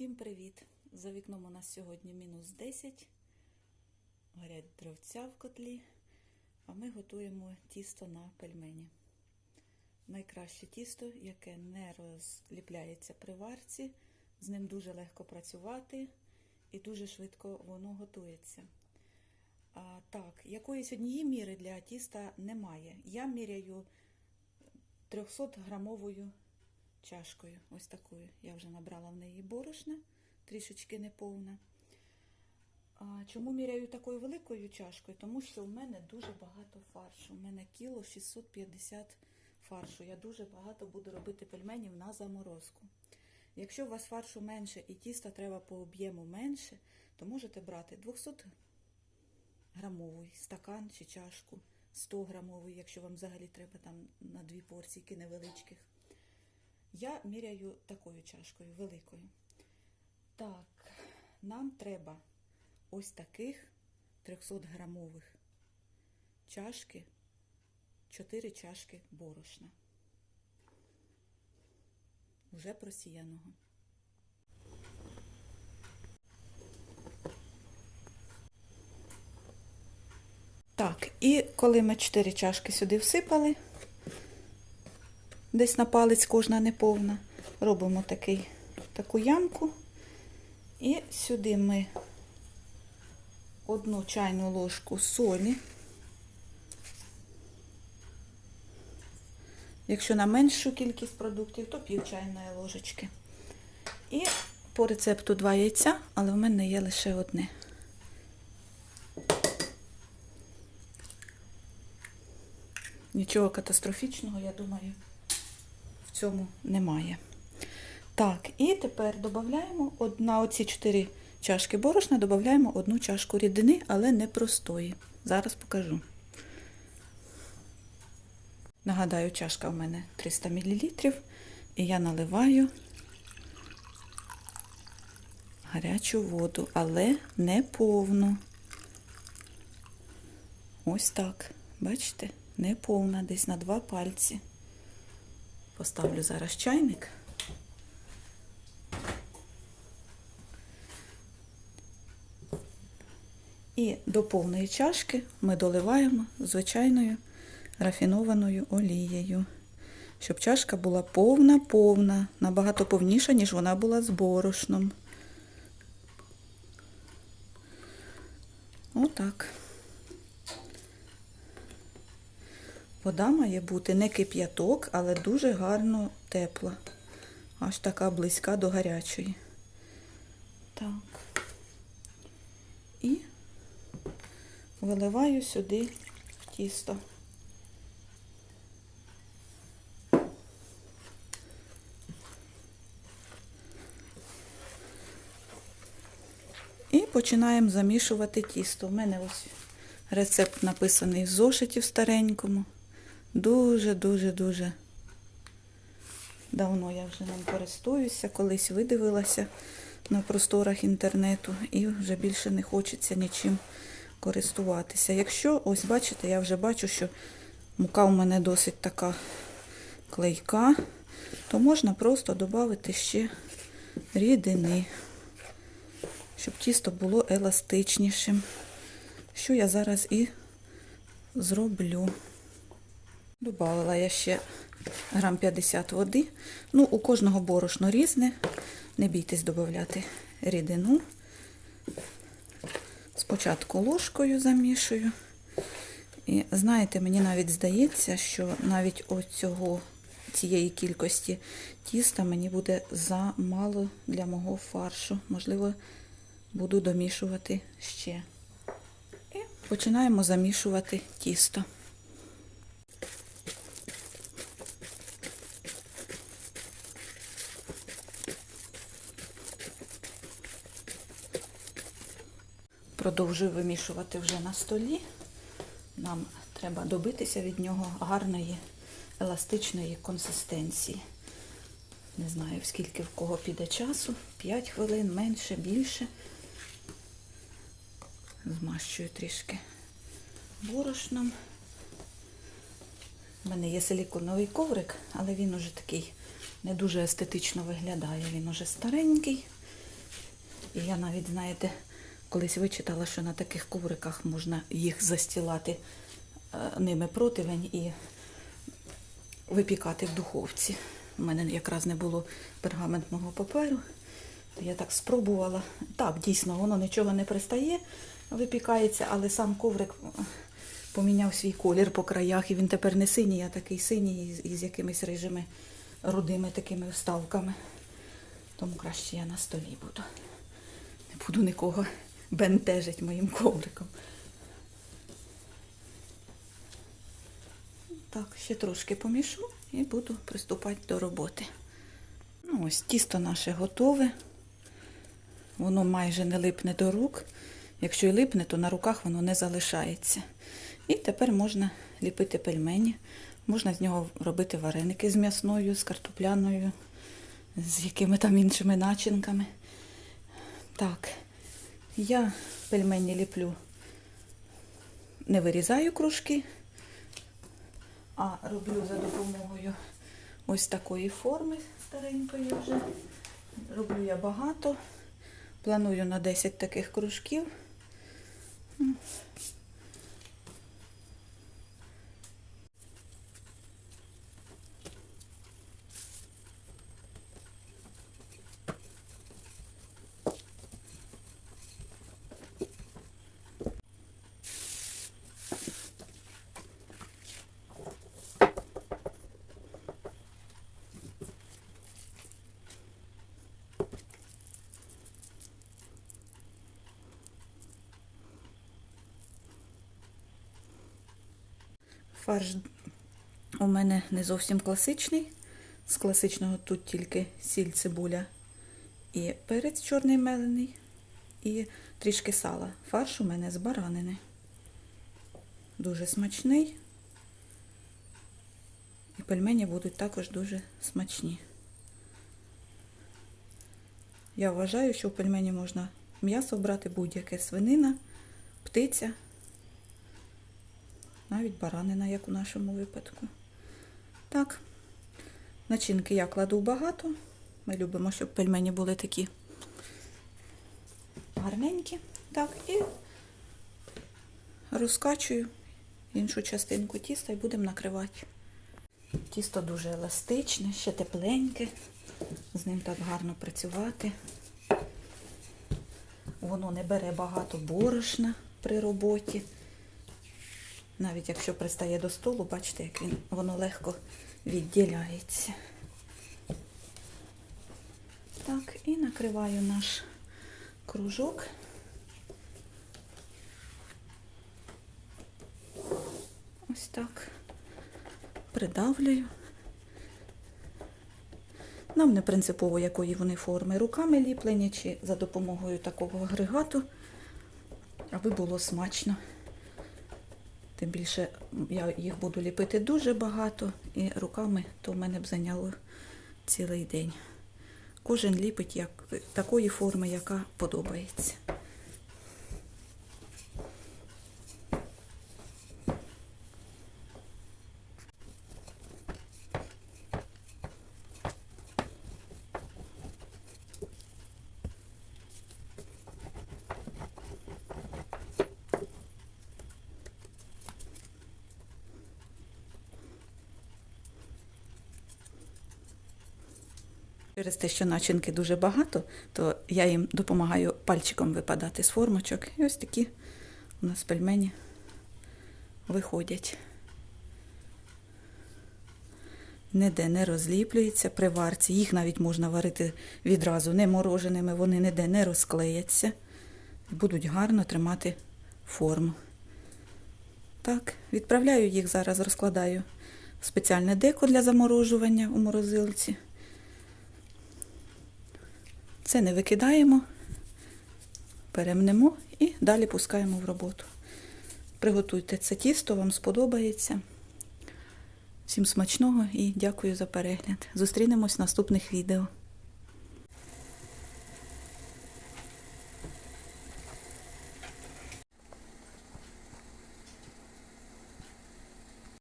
Всім привіт! За вікном у нас сьогодні мінус 10. Горять дровця в котлі, а ми готуємо тісто на пельмені. Найкраще тісто, яке не розліпляється при варці, з ним дуже легко працювати і дуже швидко воно готується. А, так, якоїсь однієї міри для тіста немає. Я міряю 300 грамовою чашкою. Ось такою. Я вже набрала в неї борошна, трішечки неповна. А чому міряю такою великою чашкою? Тому що в мене дуже багато фаршу. У мене кіло 650 фаршу. Я дуже багато буду робити пельменів на заморозку. Якщо у вас фаршу менше і тіста треба по об'єму менше, то можете брати 200 грамовий стакан чи чашку, 100 грамовий, якщо вам взагалі треба там на дві порційки невеличких. Я міряю такою чашкою, великою. Так, нам треба ось таких 300 грамових чашки, 4 чашки борошна. Уже просіяного. Так, і коли ми 4 чашки сюди всипали, десь на палець кожна неповна. Робимо такий, таку ямку. І сюди ми одну чайну ложку солі. Якщо на меншу кількість продуктів, то пів чайної ложечки. І по рецепту два яйця, але в мене є лише одне. Нічого катастрофічного, я думаю, цьому немає. Так, і тепер додаємо на оці 4 чашки борошна додаємо одну чашку рідини, але не простої. Зараз покажу. Нагадаю, чашка в мене 300 мл, і я наливаю гарячу воду, але не повну. Ось так. Бачите? Не повна, десь на два пальці. Поставлю зараз чайник. І до повної чашки ми доливаємо звичайною рафінованою олією, щоб чашка була повна-повна, набагато повніша, ніж вона була з борошном. Отак. Вода має бути не кип'яток, але дуже гарно тепла. Аж така близька до гарячої. Так. І виливаю сюди тісто. І починаємо замішувати тісто. У мене ось рецепт написаний в зошиті в старенькому. Дуже-дуже-дуже давно я вже ним користуюся, колись видивилася на просторах інтернету і вже більше не хочеться нічим користуватися. Якщо, ось бачите, я вже бачу, що мука у мене досить така клейка, то можна просто додати ще рідини, щоб тісто було еластичнішим. Що я зараз і зроблю. Добавила я ще грам 50 води. Ну, у кожного борошно різне. Не бійтесь додати рідину. Спочатку ложкою замішую. І знаєте, мені навіть здається, що навіть оцього цієї кількості тіста мені буде замало для мого фаршу. Можливо, буду домішувати ще. І починаємо замішувати тісто. Продовжую вимішувати вже на столі. Нам треба добитися від нього гарної еластичної консистенції. Не знаю, скільки в кого піде часу. 5 хвилин, менше, більше. Змащую трішки борошном. У мене є силіконовий коврик, але він уже такий не дуже естетично виглядає. Він уже старенький. І я навіть, знаєте, колись вичитала, що на таких ковриках можна їх застілати е, ними противень і випікати в духовці. У мене якраз не було пергаментного паперу. Я так спробувала. Так, дійсно, воно нічого не пристає, випікається, але сам коврик е, поміняв свій колір по краях, і він тепер не синій, а такий синій із, якимись рижими рудими такими вставками. Тому краще я на столі буду. Не буду нікого бентежить моїм ковриком. Так, ще трошки помішу і буду приступати до роботи. Ну, ось тісто наше готове. Воно майже не липне до рук. Якщо і липне, то на руках воно не залишається. І тепер можна ліпити пельмені. Можна з нього робити вареники з м'ясною, з картопляною, з якими там іншими начинками. Так, я пельмені ліплю, не вирізаю кружки, а роблю за допомогою ось такої форми старенької вже. Роблю я багато. Планую на 10 таких кружків. Фарш у мене не зовсім класичний. З класичного тут тільки сіль, цибуля і перець чорний мелений, і трішки сала. Фарш у мене з баранини. Дуже смачний. І пельмені будуть також дуже смачні. Я вважаю, що в пельмені можна м'ясо брати будь-яке свинина, птиця навіть баранина, як у нашому випадку. Так, начинки я кладу багато. Ми любимо, щоб пельмені були такі гарненькі. Так, і розкачую іншу частинку тіста і будемо накривати. Тісто дуже еластичне, ще тепленьке, з ним так гарно працювати. Воно не бере багато борошна при роботі. Навіть якщо пристає до столу, бачите, як він, воно легко відділяється. Так, і накриваю наш кружок. Ось так. Придавлюю. Нам не принципово, якої вони форми. Руками ліплені чи за допомогою такого агрегату, аби було смачно. Тим більше я їх буду ліпити дуже багато, і руками то в мене б зайняло цілий день. Кожен ліпить як, такої форми, яка подобається. Через те, що начинки дуже багато, то я їм допомагаю пальчиком випадати з формочок. І ось такі у нас пельмені виходять. Ніде не розліплюються при варці. Їх навіть можна варити відразу не мороженими, вони ніде не розклеяться будуть гарно тримати форму. Так, відправляю їх зараз, розкладаю в спеціальне деко для заморожування у морозилці. Це не викидаємо, перемнемо і далі пускаємо в роботу. Приготуйте це тісто, вам сподобається. Всім смачного і дякую за перегляд. Зустрінемось в наступних відео.